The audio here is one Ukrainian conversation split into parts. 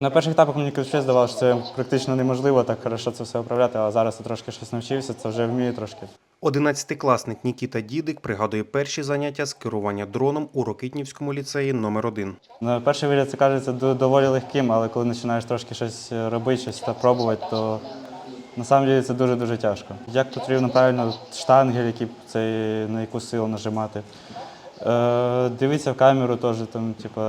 На перших етапах мені ключі здавалося, що це практично неможливо так хорошо це все управляти, а зараз я трошки щось навчився, це вже вмію трошки. Одинадцятикласник Нікіта Дідик пригадує перші заняття з керування дроном у Рокитнівському ліцеї номер 1 На перший вигляд це кажеться доволі легким, але коли починаєш трошки щось робити, щось та пробувати, то насправді це дуже-дуже тяжко. Як потрібно правильно штангель, які, це, на яку силу нажимати. Е, дивитися в камеру теж, там, типу,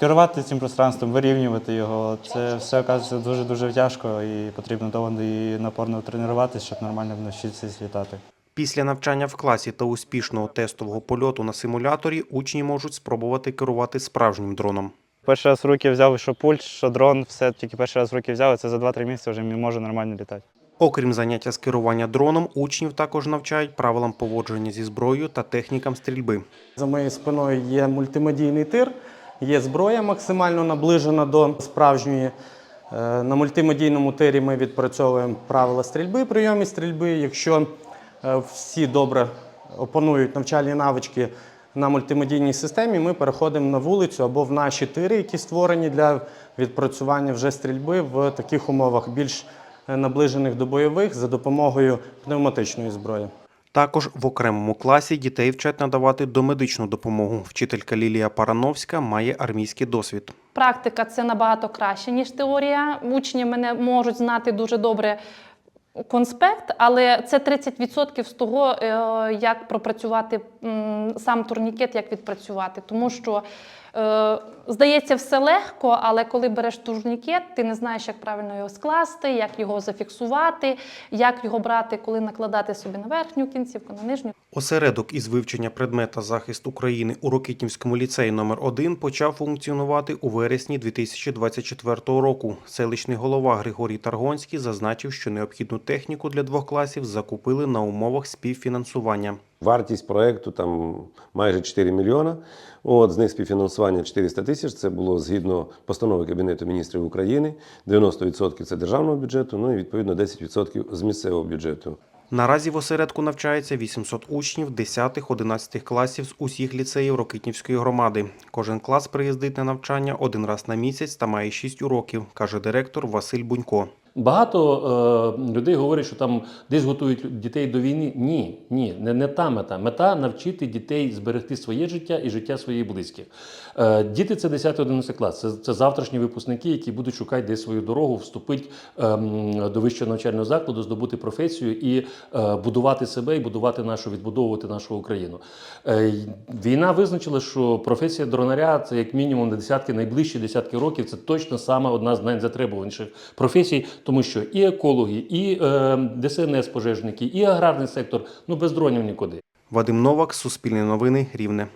керувати цим пространством, вирівнювати його. Це все оказується дуже-дуже тяжко і потрібно довго і напорно тренуватися, щоб нормально навчитися літати. Після навчання в класі та успішного тестового польоту на симуляторі учні можуть спробувати керувати справжнім дроном. Перший раз в руки взяв, що пульт, що дрон, все тільки перший раз в руки взяв, і це за 2-3 місяці вже можу нормально літати. Окрім заняття з керування дроном, учнів також навчають правилам поводження зі зброєю та технікам стрільби. За моєю спиною є мультимедійний тир, є зброя максимально наближена до справжньої. Е, На мультимедійному тирі ми відпрацьовуємо правила стрільби, прийомі стрільби. Якщо е, всі добре опанують навчальні навички на мультимедійній системі, ми переходимо на вулицю або в наші тири, які створені для відпрацювання вже стрільби в таких умовах, більш е, наближених до бойових за допомогою пневматичної зброї. Також в окремому класі дітей вчать надавати домедичну допомогу. Вчителька Лілія Парановська має армійський досвід. Практика це набагато краще, ніж теорія. Учні мене можуть знати дуже добре конспект, але це 30% з того, е, як пропрацювати сам турнікет, як відпрацювати. Тому що здається, все легко, але коли береш турнікет, ти не знаєш, як правильно його скласти, як його зафіксувати, як його брати, коли накладати собі на верхню кінцівку, на нижню. Осередок із вивчення предмета захист України у Рокитнівському ліцеї номер 1 почав функціонувати у вересні 2024 року. Селищний голова Григорій Таргонський зазначив, що необхідну техніку для двох класів закупили на умовах співфінансування. Вартість проекту там майже 4 мільйона. От, з них співфінансування 400 тисяч. Це було згідно постанови Кабінету міністрів України. 90% це державного бюджету, ну і відповідно 10% з місцевого бюджету. Наразі в осередку навчається 800 учнів 10-11 класів з усіх ліцеїв Рокитнівської громади. Кожен клас приїздить на навчання один раз на місяць та має 6 уроків, каже директор Василь Бунько. Багато е, людей говорять, що там десь готують дітей до війни. Ні, ні, не, не та мета. Мета навчити дітей зберегти своє життя і життя своїх близьких. Е, діти це 10-11 клас. Це, це завтрашні випускники, які будуть шукати десь свою дорогу, вступити ем, до вищого навчального закладу, здобути професію і е, будувати себе, і будувати нашу, відбудовувати нашу Україну. Е, війна визначила, що професія дронаря це як мінімум на десятки найближчі десятки років. Це точно саме одна з найзатребуваніших професій, тому що і екологи, і е, ДСНС пожежники, і аграрний сектор ну без дронів нікуди. Вадим Новак, Суспільне новини, Рівне.